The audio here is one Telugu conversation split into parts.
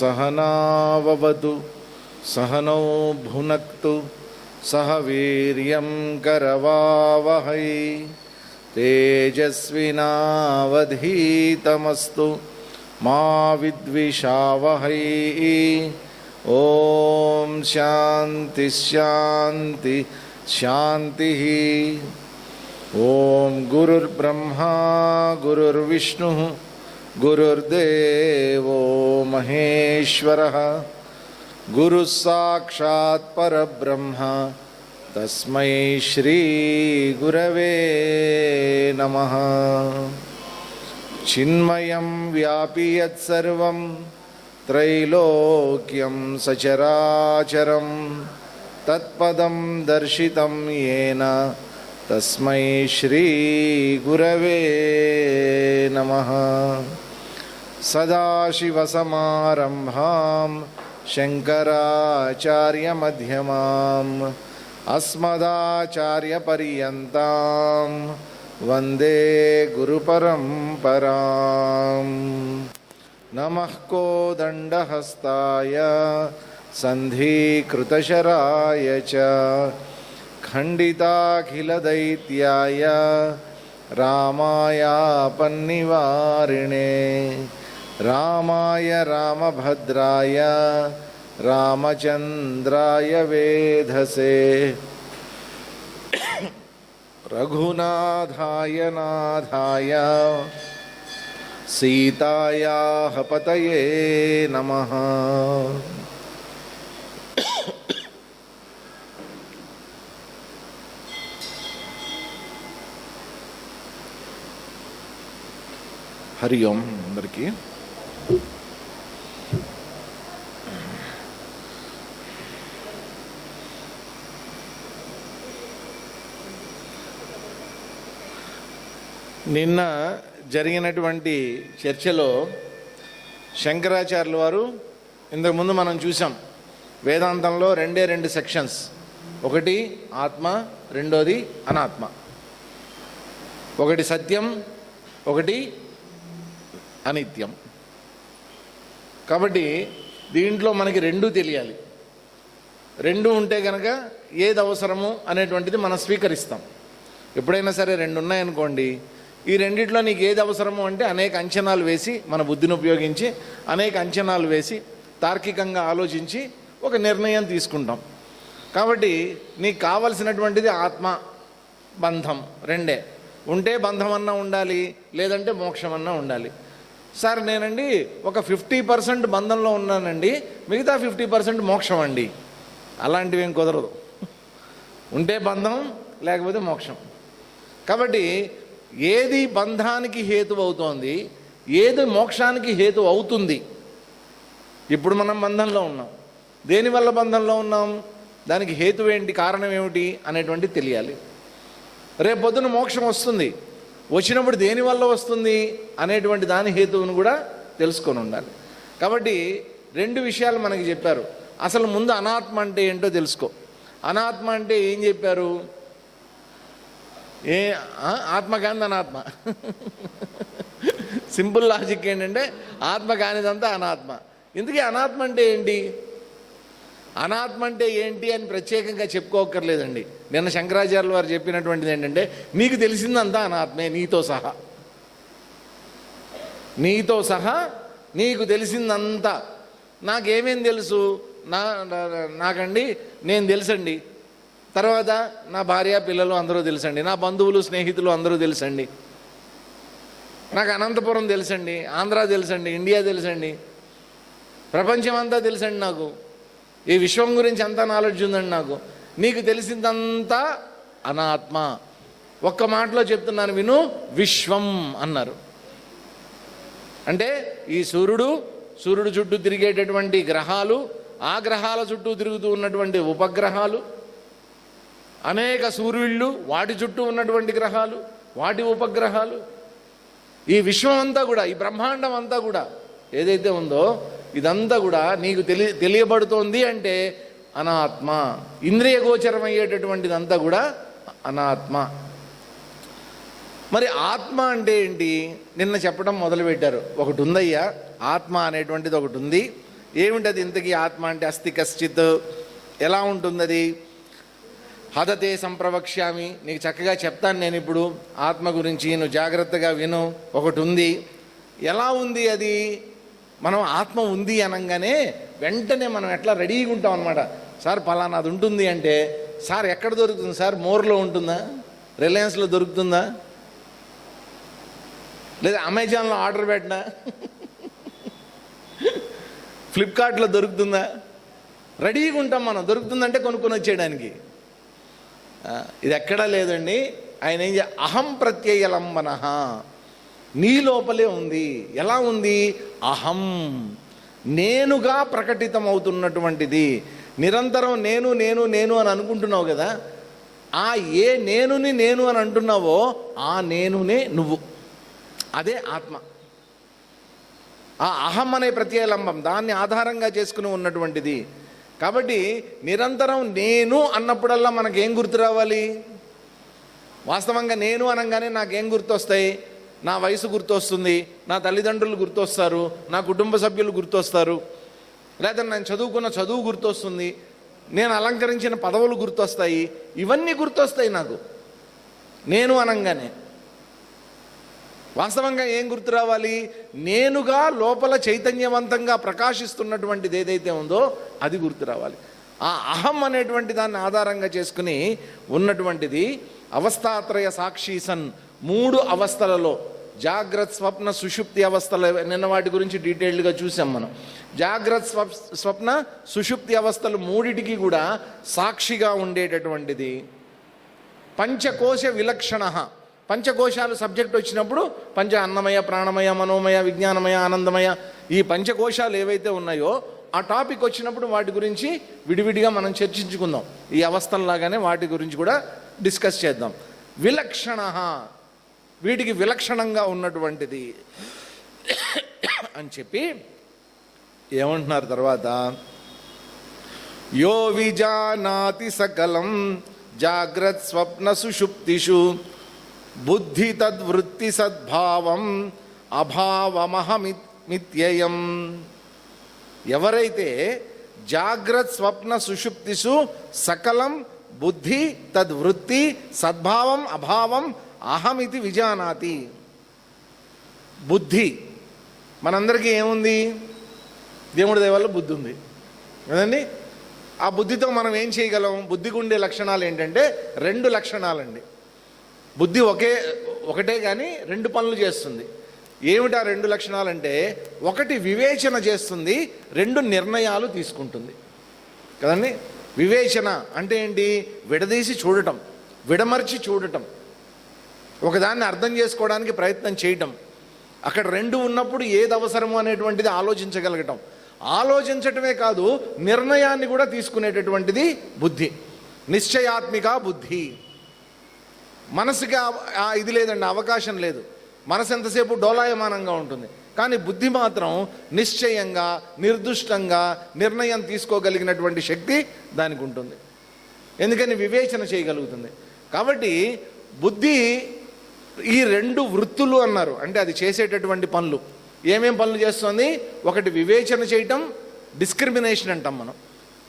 सहनाववतु सहनौ भुनक्तु सह वीर्यं करवावहै तेजस्विनावधीतमस्तु मा विद्विषावहै ॐ शान्ति शान्ति शान्तिः ॐ गुरुर्ब्रह्मा गुरुर्विष्णुः गुरुर्देवो महेश्वरः। गुरुः साक्षात् परब्रह्म। तस्मै श्रीगुरवे नमः। चिन्मयं व्यापि यत्सर्वं। त्रैलोक्यं सचराचरं। तत्पदं दर्शितं येन। तस्मै श्रीगुरवे नमः सदाशिवसमारम्भां शङ्कराचार्यमध्यमाम् अस्मदाचार्यपर्यन्तां वन्दे गुरुपरम्पराम् नमः कोदण्डहस्ताय सन्धिकृतशराय च खण्डिताखिलदैत्याय रामायापन्निवारिणे रामाय रामभद्राय रामचंद्राय वेधसे। रघुनाथाय नाथाय सीतायाः पतये नमः। हरि ओम अंदर की। నిన్న జరిగినటువంటి చర్చలో శంకరాచార్యుల వారు ఇంతకుముందు మనం చూసాం వేదాంతంలో రెండే రెండు సెక్షన్స్ ఒకటి ఆత్మ రెండోది అనాత్మ. ఒకటి సత్యం ఒకటి అనిత్యం. కాబట్టి దీంట్లో మనకి రెండు తెలియాలి. రెండు ఉంటే కనుక ఏది అవసరము అనేటువంటిది మనం స్వీకరిస్తాం. ఎప్పుడైనా సరే రెండు ఉన్నాయనుకోండి ఈ రెండిట్లో నీకు ఏది అవసరము అంటే అనేక అంచనాలు వేసి మన బుద్ధిని ఉపయోగించి అనేక అంచనాలు వేసి తార్కికంగా ఆలోచించి ఒక నిర్ణయం తీసుకుంటాం. కాబట్టి నీకు కావలసినటువంటిది ఆత్మ బంధం రెండే. ఉంటే బంధం అన్నా ఉండాలి లేదంటే మోక్షం అన్నా ఉండాలి. సార్ నేనండి ఒక ఫిఫ్టీ పర్సెంట్ బంధంలో ఉన్నానండి మిగతా ఫిఫ్టీ పర్సెంట్ మోక్షం అండి అలాంటివి ఏం కుదరదు. ఉంటే బంధం లేకపోతే మోక్షం. కాబట్టి ఏది బంధానికి హేతు అవుతోంది ఏది మోక్షానికి హేతు అవుతుంది ఇప్పుడు మనం బంధంలో ఉన్నాం. దేనివల్ల బంధంలో ఉన్నాం? దానికి హేతు ఏంటి కారణం ఏమిటి అనేటువంటి తెలియాలి. రేపు పొద్దున మోక్షం వస్తుంది. వచ్చినప్పుడు దేనివల్ల వస్తుంది అనేటువంటి దాని హేతువును కూడా తెలుసుకొని ఉండాలి. కాబట్టి రెండు విషయాలు మనకి చెప్పారు. అసలు ముందు అనాత్మ అంటే ఏంటో తెలుసుకో. అనాత్మ అంటే ఏం చెప్పారు? ఏ ఆ? ఆత్మ కానిది అనాత్మ సింపుల్ లాజిక్ ఏంటంటే ఆత్మ కానిదంతా అనాత్మ. ఇందుకే అనాత్మ అంటే ఏంటి? అనాత్మ అంటే ఏంటి అని ప్రత్యేకంగా చెప్పుకోకర్లేదండి నిన్న శంకరాచార్యుల వారు చెప్పినటువంటిది ఏంటంటే నీకు తెలిసిందంతా అనాత్మే నీతో సహా. నీతో సహా నీకు తెలిసిందంతా. నాకేమేం తెలుసు? నా నా- నాకండి నేను తెలుసండి. తర్వాత నా భార్య పిల్లలు అందరూ తెలుసండి. నా బంధువులు స్నేహితులు అందరూ తెలుసండి. నాకు అనంతపురం తెలుసండి ఆంధ్ర తెలుసండి ఇండియా తెలుసండి. ప్రపంచం అంతా తెలుసండి నాకు. ఈ విశ్వం గురించి అంతా నాలెడ్జ్ ఉందండి నాకు. నీకు తెలిసిందంతా అనాత్మ. ఒక్క మాటలో చెప్తున్నాను విను విశ్వం అన్నారు. అంటే ఈ సూర్యుడు సూర్యుడు చుట్టూ తిరిగేటటువంటి గ్రహాలు ఆ గ్రహాల చుట్టూ తిరుగుతూ ఉన్నటువంటి ఉపగ్రహాలు అనేక సూర్యుళ్ళు వాటి చుట్టూ ఉన్నటువంటి గ్రహాలు వాటి ఉపగ్రహాలు. ఈ విశ్వం అంతా కూడా ఈ బ్రహ్మాండం అంతా కూడా ఏదైతే ఉందో ఇదంతా కూడా నీకు తెలి తెలియబడుతోంది అంటే అనాత్మ. ఇంద్రియ గోచరమయ్యేటటువంటిదంతా కూడా అనాత్మ. మరి ఆత్మ అంటే ఏంటి? నిన్న చెప్పడం మొదలుపెట్టారు. ఒకటి ఉందయ్యా ఆత్మ అనేటువంటిది ఒకటి ఉంది ఏమిటది ఇంతకీ ఆత్మ అంటే అస్థి కశ్చిత్? ఎలా ఉంటుంది అది హదతే సంప్రవక్ష్యామి. నీకు చక్కగా చెప్తాను నేను ఇప్పుడు. ఆత్మ గురించి నువ్వు జాగ్రత్తగా విను. ఒకటి ఉంది. ఎలా ఉంది అది? మనం ఆత్మ ఉంది అనగానే వెంటనే మనం ఎట్లా రెడీగా ఉంటాం అనమాట సార్ పలానా అది ఉంటుంది అంటే సార్ ఎక్కడ దొరుకుతుంది? సార్ మోర్లో ఉంటుందా? రిలయన్స్లో దొరుకుతుందా? లేదా అమెజాన్లో ఆర్డర్ పెట్టినా? ఫ్లిప్కార్ట్లో దొరుకుతుందా? రెడీగా ఉంటాం మనం. దొరుకుతుందంటే కొనుక్కొని వచ్చేయడానికి. ఇది ఎక్కడా లేదండి ఆయన ఏం అహం ప్రత్యయలంబన నీ లోపలే ఉంది. ఎలా ఉంది? అహం. నేనుగా ప్రకటితం అవుతున్నటువంటిది నిరంతరం నేను నేను నేను అని అనుకుంటున్నావు కదా ఆ ఏ నేనుని నేను అని అంటున్నావో ఆ నేనునే నువ్వు. అదే ఆత్మ. ఆ అహం అనే ప్రత్యయలంబం దాన్ని ఆధారంగా చేసుకుని ఉన్నటువంటిది. కాబట్టి నిరంతరం నేను అన్నప్పుడల్లా మనకేం గుర్తు రావాలి? వాస్తవంగా నేను అనగానే నాకేం గుర్తొస్తాయి? నా వయసు గుర్తొస్తుంది నా తల్లిదండ్రులు గుర్తొస్తారు నా కుటుంబ సభ్యులు గుర్తొస్తారు లేదా నేను చదువుకున్న చదువు గుర్తొస్తుంది నేను అలంకరించిన పదవులు గుర్తొస్తాయి ఇవన్నీ గుర్తొస్తాయి నాకు. నేను అనగానే. వాస్తవంగా ఏం గుర్తు రావాలి? నేనుగా లోపల చైతన్యవంతంగా ప్రకాశిస్తున్నటువంటిది ఏదైతే ఉందో అది గుర్తు రావాలి. ఆ అహం అనేటువంటి దాన్ని ఆధారంగా చేసుకుని ఉన్నటువంటిది అవస్థాత్రయ సాక్షి సన్ మూడు అవస్థలలో జాగ్రత్త స్వప్న సుషుప్తి అవస్థల నిన్న వాటి గురించి డీటెయిల్డ్గా చూసాం మనం. జాగ్రత్త స్వప్ స్వప్న సుషుప్తి అవస్థలు మూడిటికి కూడా సాక్షిగా ఉండేటటువంటిది. పంచకోశ విలక్షణ. పంచకోశాలు సబ్జెక్ట్ వచ్చినప్పుడు పంచ అన్నమయ ప్రాణమయ మనోమయ విజ్ఞానమయ ఆనందమయ ఈ పంచకోశాలు ఏవైతే ఉన్నాయో ఆ టాపిక్ వచ్చినప్పుడు వాటి గురించి విడివిడిగా మనం చర్చించుకుందాం. ఈ అవస్థల్లాగానే వాటి గురించి కూడా డిస్కస్ చేద్దాం. విలక్షణ వీటికి విలక్షణంగా ఉన్నటువంటిది అని చెప్పి ఏమంటున్నారు తర్వాత? యో విజానాతి సకలం జాగ్రత్ స్వప్న సుషుప్తిషు బుద్ధి తద్వృత్తి సద్భావం అభావమహమిత్యయం. ఎవరైతే జాగ్రత్ స్వప్న సుషుప్తిషు సకలం బుద్ధి తద్వృత్తి సద్భావం అభావం అహమితి విజానాతి. బుద్ధి. మనందరికీ ఏముంది? దేవుడి దయవల్ల బుద్ధి ఉంది కదండి ఆ బుద్ధితో మనం ఏం చేయగలం? బుద్ధికి ఉండే లక్షణాలు ఏంటంటే రెండు లక్షణాలండి. బుద్ధి ఒకే ఒకటే కానీ రెండు పనులు చేస్తుంది. ఏమిటా రెండు లక్షణాలంటే ఒకటి వివేచన చేస్తుంది రెండు నిర్ణయాలు తీసుకుంటుంది. కదండి? వివేచన అంటే ఏంటి? విడదీసి చూడటం విడమర్చి చూడటం. ఒకదాన్ని అర్థం చేసుకోవడానికి ప్రయత్నం చేయటం. అక్కడ రెండు ఉన్నప్పుడు ఏది అవసరము అనేటువంటిది ఆలోచించగలగటం. ఆలోచించటమే కాదు నిర్ణయాన్ని కూడా తీసుకునేటటువంటిది బుద్ధి. నిశ్చయాత్మిక బుద్ధి. మనసుకి ఇది లేదండి అవకాశం లేదు. మనసు ఎంతసేపు డోలాయమానంగా ఉంటుంది. కానీ బుద్ధి మాత్రం నిశ్చయంగా నిర్దుష్టంగా నిర్ణయం తీసుకోగలిగినటువంటి శక్తి దానికి ఉంటుంది. ఎందుకని వివేచన చేయగలుగుతుంది. కాబట్టి బుద్ధి ఈ రెండు వృత్తులు అన్నారు. అంటే అది చేసేటటువంటి పనులు. ఏమేం పనులు చేస్తుంది? ఒకటి వివేచన చేయటం డిస్క్రిమినేషన్ అంటాం మనం.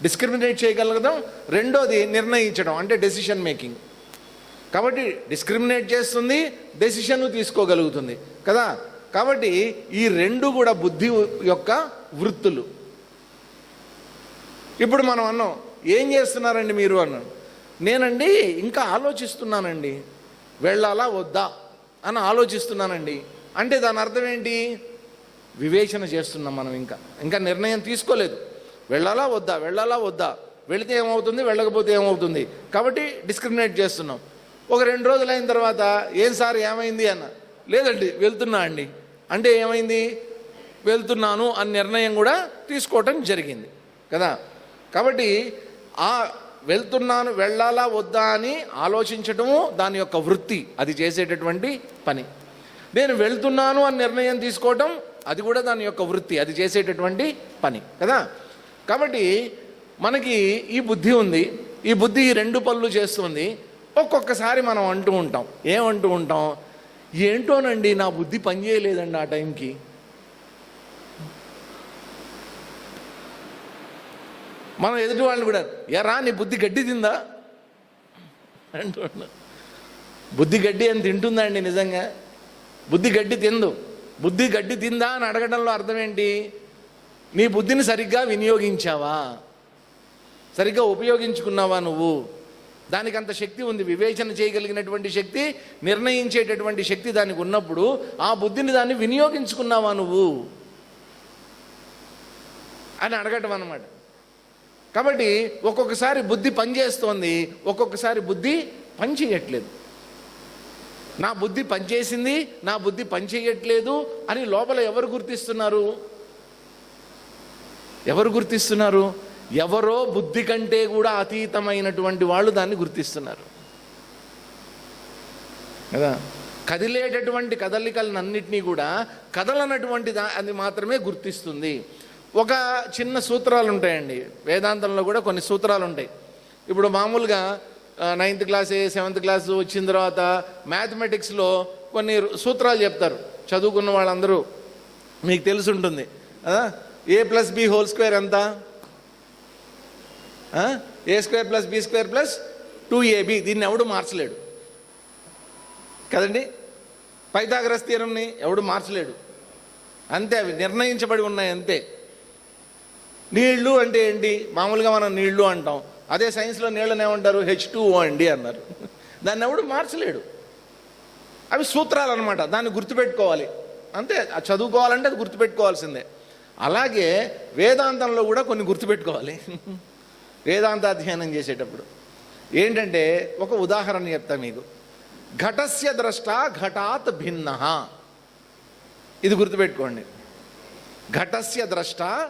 డిస్క్రిమినేట్ చేయగలగడం రెండోది నిర్ణయించడం అంటే డెసిషన్ మేకింగ్ కాబట్టి డిస్క్రిమినేట్ చేస్తుంది డెసిషన్ తీసుకోగలుగుతుంది. కదా? కాబట్టి ఈ రెండు కూడా బుద్ధి యొక్క వృత్తులు. ఇప్పుడు మనం అన్నాం ఏం చేస్తున్నారండి మీరు అన్నాను నేనండి ఇంకా ఆలోచిస్తున్నానండి. వెళ్ళాలా వద్దా అని ఆలోచిస్తున్నానండి. అంటే దాని అర్థం ఏంటి? వివేచన చేస్తున్నాం మనం ఇంకా. ఇంకా నిర్ణయం తీసుకోలేదు. వెళ్ళాలా వద్దా? వెళ్ళాలా వద్దా? వెళితే ఏమవుతుంది? వెళ్ళకపోతే ఏమవుతుంది? కాబట్టి డిస్క్రిమినేట్ చేస్తున్నాం. ఒక రెండు రోజులు అయిన తర్వాత ఏం సార్ ఏమైంది అన్న. లేదండి వెళ్తున్నా అండి. అంటే ఏమైంది? వెళ్తున్నాను అని నిర్ణయం కూడా తీసుకోవటం జరిగింది. కదా? కాబట్టి ఆ వెళ్తున్నాను వెళ్ళాలా వద్దా అని ఆలోచించటము దాని యొక్క వృత్తి. అది చేసేటటువంటి పని. నేను వెళ్తున్నాను అని నిర్ణయం తీసుకోవటం అది కూడా దాని యొక్క వృత్తి. అది చేసేటటువంటి పని. కదా? కాబట్టి మనకి ఈ బుద్ధి ఉంది. ఈ బుద్ధి ఈ రెండు పనులు చేస్తుంది. ఒక్కొక్కసారి మనం అంటూ ఉంటాం. ఏమంటూ ఉంటాం? ఏంటోనండి నా బుద్ధి పనిచేయలేదండి ఆ టైంకి. మనం ఎదుటి వాళ్ళని కూడా ఎరా నీ బుద్ధి గడ్డి తిందా? అంటున్నా బుద్ధి గడ్డి అని తింటుందా అండి నిజంగా? బుద్ధి గడ్డి తిందు. బుద్ధి గడ్డి తిందా? అని అడగడంలో అర్థం ఏంటి నీ బుద్ధిని సరిగ్గా వినియోగించావా? సరిగ్గా ఉపయోగించుకున్నావా నువ్వు? దానికి అంత శక్తి ఉంది. వివేచన చేయగలిగినటువంటి శక్తి నిర్ణయించేటటువంటి శక్తి దానికి ఉన్నప్పుడు ఆ బుద్ధిని దాన్ని వినియోగించుకున్నావా నువ్వు? అని అడగటం అనమాట కాబట్టి ఒక్కొక్కసారి బుద్ధి పనిచేస్తోంది ఒక్కొక్కసారి బుద్ధి పనిచేయట్లేదు. నా బుద్ధి పనిచేసింది నా బుద్ధి పనిచేయట్లేదు అని లోపల ఎవరు గుర్తిస్తున్నారు? ఎవరు గుర్తిస్తున్నారు? ఎవరో బుద్ధి కంటే కూడా అతీతమైనటువంటి వాళ్ళు దాన్ని గుర్తిస్తున్నారు. కదా? కదిలేటటువంటి కదలికలనన్నింటినీ కూడా కదలనటువంటి దా అది మాత్రమే గుర్తిస్తుంది. ఒక చిన్న సూత్రాలు ఉంటాయండి వేదాంతంలో కూడా కొన్ని సూత్రాలు ఉంటాయి ఇప్పుడు మామూలుగా నైన్త్ క్లాస్ సెవెంత్ క్లాస్ వచ్చిన తర్వాత మ్యాథమెటిక్స్లో కొన్ని సూత్రాలు చెప్తారు. చదువుకున్న వాళ్ళందరూ. మీకు తెలుసుంటుంది. A plus B whole square ఎంత? A square plus B square plus two AB దీన్ని ఎవడు మార్చలేడు? కదండి? పైతాగ్రస్ తీరంని ఎవడు మార్చలేడు? అంతే అవి నిర్ణయించబడి ఉన్నాయి అంతే. నీళ్ళు అంటే ఏంటి? మామూలుగా మనం నీళ్ళు అంటాం. అదే సైన్స్లో నీళ్ళని ఏమంటారు? హెచ్ టూ ఓ అండి అన్నారు. దాన్ని ఎవడు మార్చలేడు? అవి సూత్రాలు అనమాట దాన్ని గుర్తుపెట్టుకోవాలి. అంతే చదువుకోవాలంటే అది గుర్తుపెట్టుకోవాల్సిందే. అలాగే వేదాంతంలో కూడా కొన్ని గుర్తుపెట్టుకోవాలి. వేదాంత అధ్యయనం చేసేటప్పుడు. ఏంటంటే ఒక ఉదాహరణ చెప్తా మీకు. ఘటస్య ద్రష్ట ఘటాత్ భిన్న. ఇది గుర్తుపెట్టుకోండి. ఘటస్య ద్రష్ట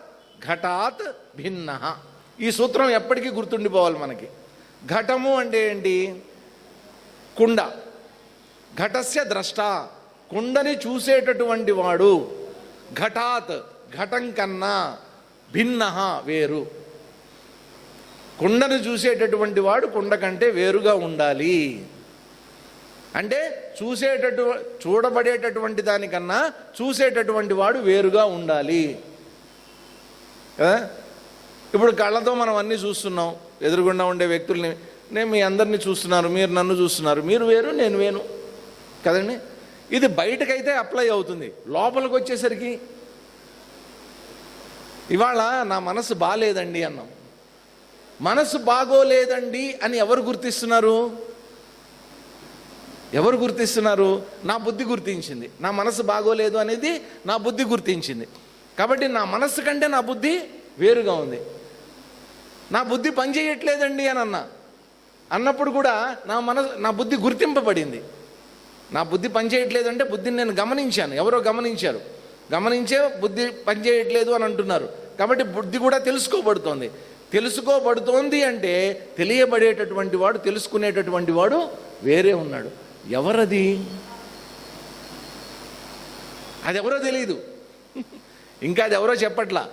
ఘటాత్ భిన్న. ఈ సూత్రం ఎప్పటికీ గుర్తుండిపోవాలి మనకి. ఘటము అంటే ఏంటి? కుండ. ఘటస్య ద్రష్ట కుండని చూసేటటువంటి వాడు ఘటాత్ ఘటం కన్నా భిన్న వేరు. కుండను చూసేటటువంటి వాడు కుండ కంటే వేరుగా ఉండాలి. అంటే చూసేటటు చూడబడేటటువంటి దానికన్నా చూసేటటువంటి వాడు వేరుగా ఉండాలి. కదా ఇప్పుడు కళ్ళతో మనం అన్నీ చూస్తున్నాం. ఎదురుగుండా ఉండే వ్యక్తుల్ని నేను మీ అందరినీ చూస్తున్నారు మీరు నన్ను చూస్తున్నారు మీరు వేరు నేను వేను. కదండి? ఇది బయటకైతే అప్లై అవుతుంది. లోపలికి వచ్చేసరికి ఇవాళ నా మనసు బాగాలేదండి అన్నాం. మనసు బాగోలేదండి అని ఎవరు గుర్తిస్తున్నారు? ఎవరు గుర్తిస్తున్నారు? నా బుద్ధి గుర్తించింది. నా మనసు బాగోలేదు అనేది నా బుద్ధి గుర్తించింది. కాబట్టి నా మనస్సు కంటే నా బుద్ధి వేరుగా ఉంది. నా బుద్ధి పనిచేయట్లేదండి అని అన్న. అన్నప్పుడు కూడా నా మనసు నా బుద్ధి గుర్తింపబడింది. నా బుద్ధి పనిచేయట్లేదంటే బుద్ధిని నేను గమనించాను. ఎవరో గమనించారు. గమనించే బుద్ధి పనిచేయట్లేదు అని అంటున్నారు. కాబట్టి బుద్ధి కూడా తెలుసుకోబడుతోంది. తెలుసుకోబడుతోంది అంటే తెలియబడేటటువంటి వాడు తెలుసుకునేటటువంటి వాడు వేరే ఉన్నాడు. ఎవరది? అది ఎవరో తెలియదు ఇంకా అది ఎవరో చెప్పట్లా.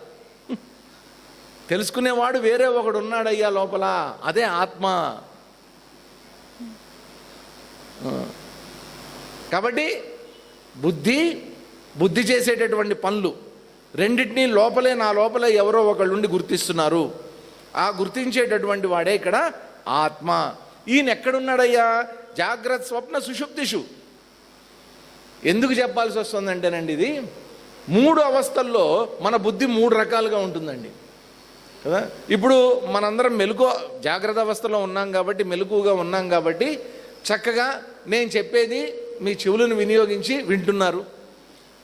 తెలుసుకునేవాడు వేరే ఒకడు ఉన్నాడయ్యా లోపల. అదే ఆత్మ. కాబట్టి బుద్ధి బుద్ధి చేసేటటువంటి పనులు రెండింటినీ లోపలే నా లోపలే ఎవరో ఒకళ్ళు ఉండి గుర్తిస్తున్నారు. ఆ గుర్తించేటటువంటి వాడే ఇక్కడ ఆత్మ. ఈయన ఎక్కడున్నాడయ్యా జాగ్రత్త స్వప్న సుషుప్తిషు. ఎందుకు చెప్పాల్సి వస్తుందంటేనండి ఇది? మూడు అవస్థల్లో మన బుద్ధి మూడు రకాలుగా ఉంటుందండి. కదా? ఇప్పుడు మనందరం మెలకు జాగ్రత్త అవస్థలో ఉన్నాం కాబట్టి మెలకుగా ఉన్నాం కాబట్టి చక్కగా నేను చెప్పేది మీ చెవులను వినియోగించి వింటున్నారు.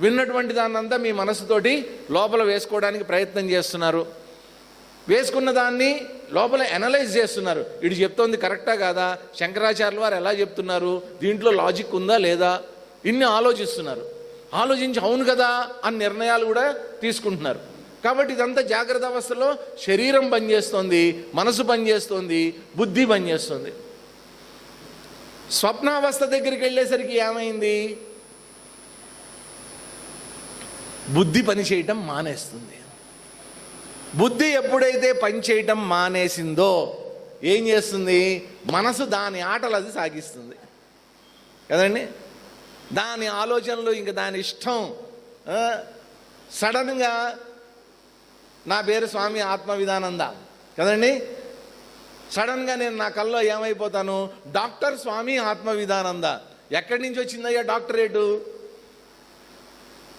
విన్నటువంటి దాన్నంతా మీ మనసుతోటి లోపల వేసుకోవడానికి ప్రయత్నం చేస్తున్నారు. వేసుకున్న దాన్ని లోపల అనలైజ్ చేస్తున్నారు. ఇటు చెప్తోంది కరెక్టా కాదా? శంకరాచార్యుల వారు ఎలా చెప్తున్నారు? దీంట్లో లాజిక్ ఉందా లేదా? ఇన్ని ఆలోచిస్తున్నారు. ఆలోచించి అవును కదా? అని నిర్ణయాలు కూడా తీసుకుంటున్నారు. కాబట్టి ఇదంతా జాగ్రత్త అవస్థలో శరీరం పనిచేస్తోంది మనసు పనిచేస్తోంది బుద్ధి పనిచేస్తుంది. స్వప్నావస్థ దగ్గరికి వెళ్ళేసరికి ఏమైంది? బుద్ధి పని చేయటం మానేస్తుంది. బుద్ధి ఎప్పుడైతే పని చేయటం మానేసిందో ఏం చేస్తుంది? మనసు దాని ఆటలు అది సాగిస్తుంది. కదండి? దాని ఆలోచనలు ఇంక దాని ఇష్టం. సడన్గా నా పేరు స్వామి ఆత్మవిధానంద. కదండి? సడన్గా నేను నా కల్లో ఏమైపోతాను? డాక్టర్ స్వామి ఆత్మవిధానంద. ఎక్కడి నుంచి వచ్చిందయ్యా డాక్టరేటు?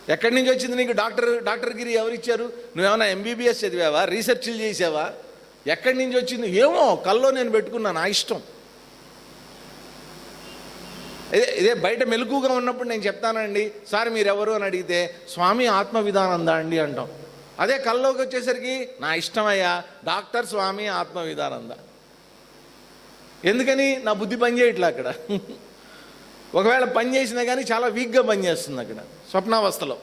ఎక్కడి నుంచి వచ్చింది నీకు? డాక్టర్ డాక్టర్ గిరి ఎవరిచ్చారు నువ్వేమైనా ఎంబీబీఎస్ చదివావా? రీసెర్చ్లు చేసావా? ఎక్కడి నుంచి వచ్చింది? ఏమో కల్లో నేను పెట్టుకున్నాను నా ఇష్టం. ఇదే ఇదే బయట మెలకుగా ఉన్నప్పుడు నేను చెప్తానండి సార్ మీరెవరు? అని అడిగితే స్వామి ఆత్మ విధానందా అండి? అంటాం. అదే కల్లోకి వచ్చేసరికి నా ఇష్టమయ్యా డాక్టర్ స్వామి ఆత్మ విధానంద ఎందుకని? నా బుద్ధి పనిచేయట్లే అక్కడ. ఒకవేళ పని చేసినా కానీ చాలా వీక్గా పనిచేస్తుంది అక్కడ. స్వప్నావస్థలో.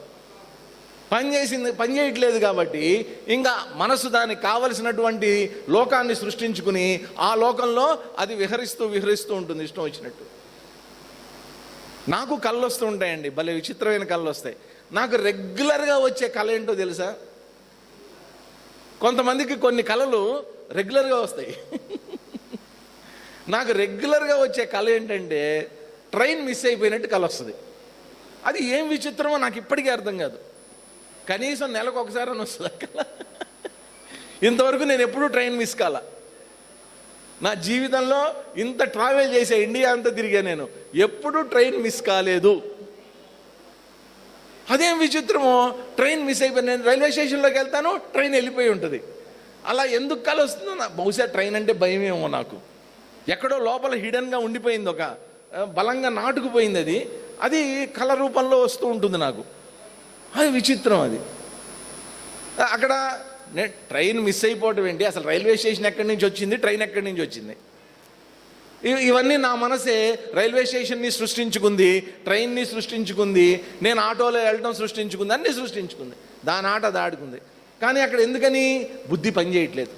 పని చేసింది పని చేయట్లేదు కాబట్టి ఇంకా మనసు దానికి కావలసినటువంటి లోకాన్ని సృష్టించుకుని ఆ లోకంలో అది విహరిస్తూ విహరిస్తూ ఉంటుంది ఇష్టం వచ్చినట్టు. నాకు కళ్ళు వస్తూ ఉంటాయండి భలే విచిత్రమైన కళ్ళు వస్తాయి నాకు రెగ్యులర్గా వచ్చే కళ ఏంటో తెలుసా? కొంతమందికి కొన్ని కళలు రెగ్యులర్గా వస్తాయి. నాకు రెగ్యులర్గా వచ్చే కళ ఏంటంటే ట్రైన్ మిస్ అయిపోయినట్టు కలొస్తుంది అది ఏం విచిత్రమో నాకు ఇప్పటికీ అర్థం కాదు. కనీసం నెలకు ఒకసారి అని వస్తుంది అక్కడ ఇంతవరకు నేను ఎప్పుడూ ట్రైన్ మిస్ కాల. నా జీవితంలో ఇంత ట్రావెల్ చేసే ఇండియా అంతా తిరిగా నేను. ఎప్పుడూ ట్రైన్ మిస్ కాలేదు. అదేం విచిత్రమో ట్రైన్ మిస్ అయిపోయి నేను రైల్వే స్టేషన్లోకి వెళ్తాను ట్రైన్ వెళ్ళిపోయి ఉంటుంది. అలా ఎందుకు కాలు వస్తుందో నా బహుశా ట్రైన్ అంటే భయమేమో నాకు. ఎక్కడో లోపల హిడన్గా ఉండిపోయింది ఒక బలంగా నాటుకుపోయింది అది. అది కళ రూపంలో వస్తూ ఉంటుంది నాకు. అది విచిత్రం అది. అక్కడ నేను ట్రైన్ మిస్ అయిపోవటం ఏంటి? అసలు రైల్వే స్టేషన్ ఎక్కడి నుంచి వచ్చింది? ట్రైన్ ఎక్కడి నుంచి వచ్చింది? ఇవన్నీ నా మనసే రైల్వే స్టేషన్ని సృష్టించుకుంది ట్రైన్ని సృష్టించుకుంది నేను ఆటోలో వెళ్ళడం సృష్టించుకుంది అన్నీ సృష్టించుకుంది. దాని ఆట దాడుకుంది. కానీ అక్కడ ఎందుకని బుద్ధి పనిచేయట్లేదు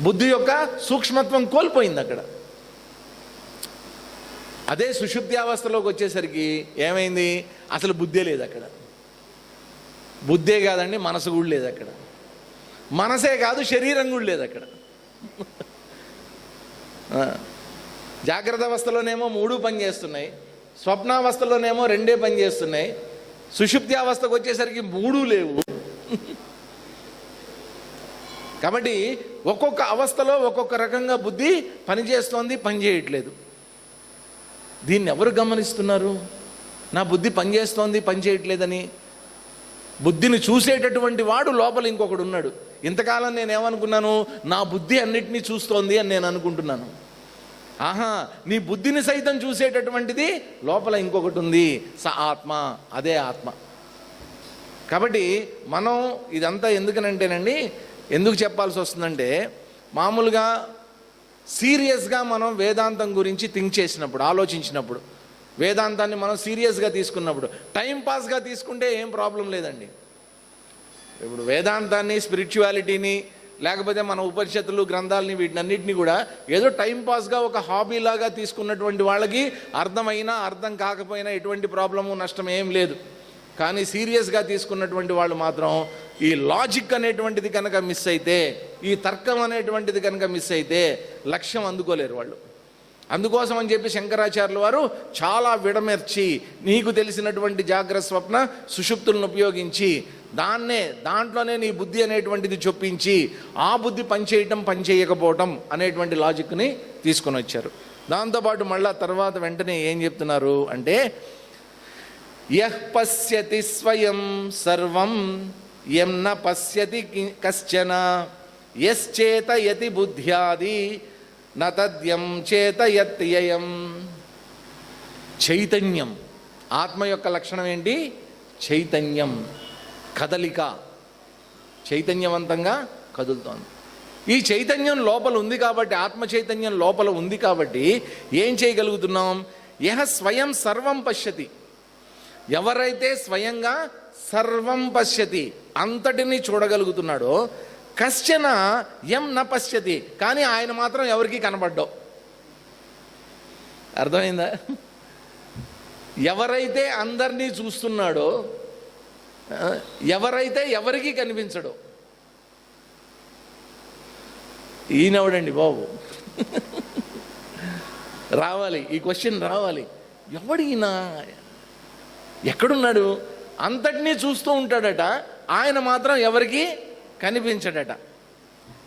బుద్ధి యొక్క సూక్ష్మత్వం కోల్పోయింది అక్కడ. అదే సుషుప్తి అవస్థలోకి వచ్చేసరికి ఏమైంది? అసలు బుద్ధే లేదు అక్కడ. బుద్ధే కాదండి మనసు కూడా లేదు అక్కడ. మనసే కాదు శరీరం కూడా లేదు అక్కడ. జాగ్రత్త అవస్థలోనేమో మూడు పని చేస్తున్నాయి. స్వప్నావస్థలోనేమో రెండే పని చేస్తున్నాయి. సుషుప్తి అవస్థకు వచ్చేసరికి మూడు లేవు. కాబట్టి ఒక్కొక్క అవస్థలో ఒక్కొక్క రకంగా బుద్ధి పనిచేస్తోంది పనిచేయట్లేదు. దీన్ని ఎవరు గమనిస్తున్నారు? నా బుద్ధి పనిచేస్తోంది పనిచేయట్లేదని. బుద్ధిని చూసేటటువంటి వాడు లోపల ఇంకొకడు ఉన్నాడు. ఇంతకాలం నేను ఏమనుకున్నాను నా బుద్ధి అన్నిటినీ చూస్తోంది అని నేను అనుకుంటున్నాను. ఆహా నీ బుద్ధిని సైతం చూసేటటువంటిది లోపల ఇంకొకటి ఉంది. స ఆత్మ అదే ఆత్మ. కాబట్టి మనం ఇదంతా ఎందుకనంటేనండి ఎందుకు చెప్పాల్సి వస్తుందంటే మామూలుగా సీరియస్గా మనం వేదాంతం గురించి థింక్ చేసినప్పుడు ఆలోచించినప్పుడు వేదాంతాన్ని మనం సీరియస్గా తీసుకున్నప్పుడు టైంపాస్గా తీసుకుంటే ఏం ప్రాబ్లం లేదండి. ఇప్పుడు వేదాంతాన్ని స్పిరిచువాలిటీని లేకపోతే మన ఉపనిషత్తులు గ్రంథాలని వీటినన్నింటినీ కూడా ఏదో టైంపాస్గా ఒక హాబీలాగా తీసుకున్నటువంటి వాళ్ళకి అర్థమైనా అర్థం కాకపోయినా ఎటువంటి ప్రాబ్లము నష్టం ఏం లేదు. కానీ సీరియస్గా తీసుకున్నటువంటి వాళ్ళు మాత్రం ఈ లాజిక్ అనేటువంటిది కనుక మిస్ అయితే ఈ తర్కం అనేటువంటిది కనుక మిస్ అయితే లక్ష్యం అందుకోలేరు వాళ్ళు. అందుకోసం అని చెప్పి శంకరాచార్యుల వారు చాలా విడమెర్చి నీకు తెలిసినటువంటి జాగ్రత్త స్వప్న సుషుప్తులను ఉపయోగించి దాన్నే దాంట్లోనే నీ బుద్ధి అనేటువంటిది చొప్పించి ఆ బుద్ధి పనిచేయటం పనిచేయకపోవటం అనేటువంటి లాజిక్ని తీసుకొని వచ్చారు. దాంతోపాటు మళ్ళా తర్వాత వెంటనే ఏం చెప్తున్నారు అంటే యహ్ పశ్యతి స్వయం సర్వం ఎం న పశ్యతి కి- కశ్చన. యశ్చేతయతి బుద్ధ్యాది. న తద్యం చేతయత్యయం చైతన్యం. ఆత్మ యొక్క లక్షణం ఏంటి? చైతన్యం. కదలిక. చైతన్యవంతంగా కదులుతోంది. ఈ చైతన్యం లోపల ఉంది కాబట్టి ఆత్మ చైతన్యం లోపల ఉంది కాబట్టి ఏం చేయగలుగుతున్నాం? యహ స్వయం సర్వం పశ్యతి. ఎవరైతే స్వయంగా సర్వం పశ్యతి అంతటిని చూడగలుగుతున్నాడో కశ్చన ఎం న పశ్యతి కానీ ఆయన మాత్రం ఎవరికి కనబడ్డావు అర్థమైందా? ఎవరైతే అందరినీ చూస్తున్నాడో ఎవరైతే ఎవరికి కనిపించడో. ఈయనవడండి బాబు? రావాలి ఈ క్వశ్చన్ రావాలి. ఎవడు ఈయన ఎక్కడున్నాడు? అంతటినీ చూస్తూ ఉంటాడట. ఆయన మాత్రం ఎవరికి? కనిపించడట.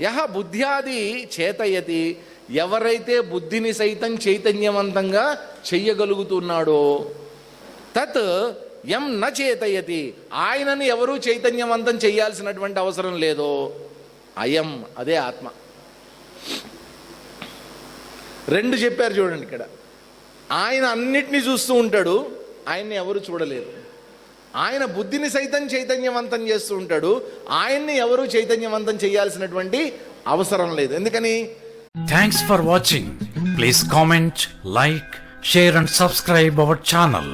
యహ బుద్ధ్యాది చేతయతి. ఎవరైతే బుద్ధిని సైతం చైతన్యవంతంగా చెయ్యగలుగుతున్నాడో తత్ ఎం న చేతయతి. ఆయనని ఎవరూ చైతన్యవంతం చేయాల్సినటువంటి అవసరం లేదో అయం అదే ఆత్మ. రెండు చెప్పారు చూడండి ఇక్కడ. ఆయన అన్నిటినీ చూస్తూ ఉంటాడు ఆయన్ని ఎవరు చూడలేరు. ఆయన బుద్ధిని సైతం చైతన్యవంతం చేస్తూ ఉంటాడు. ఆయన్ని ఎవరు చైతన్యవంతం చేయాల్సినటువంటి అవసరం లేదు. ఎందుకని? Thanks for watching please comment like share and subscribe our channel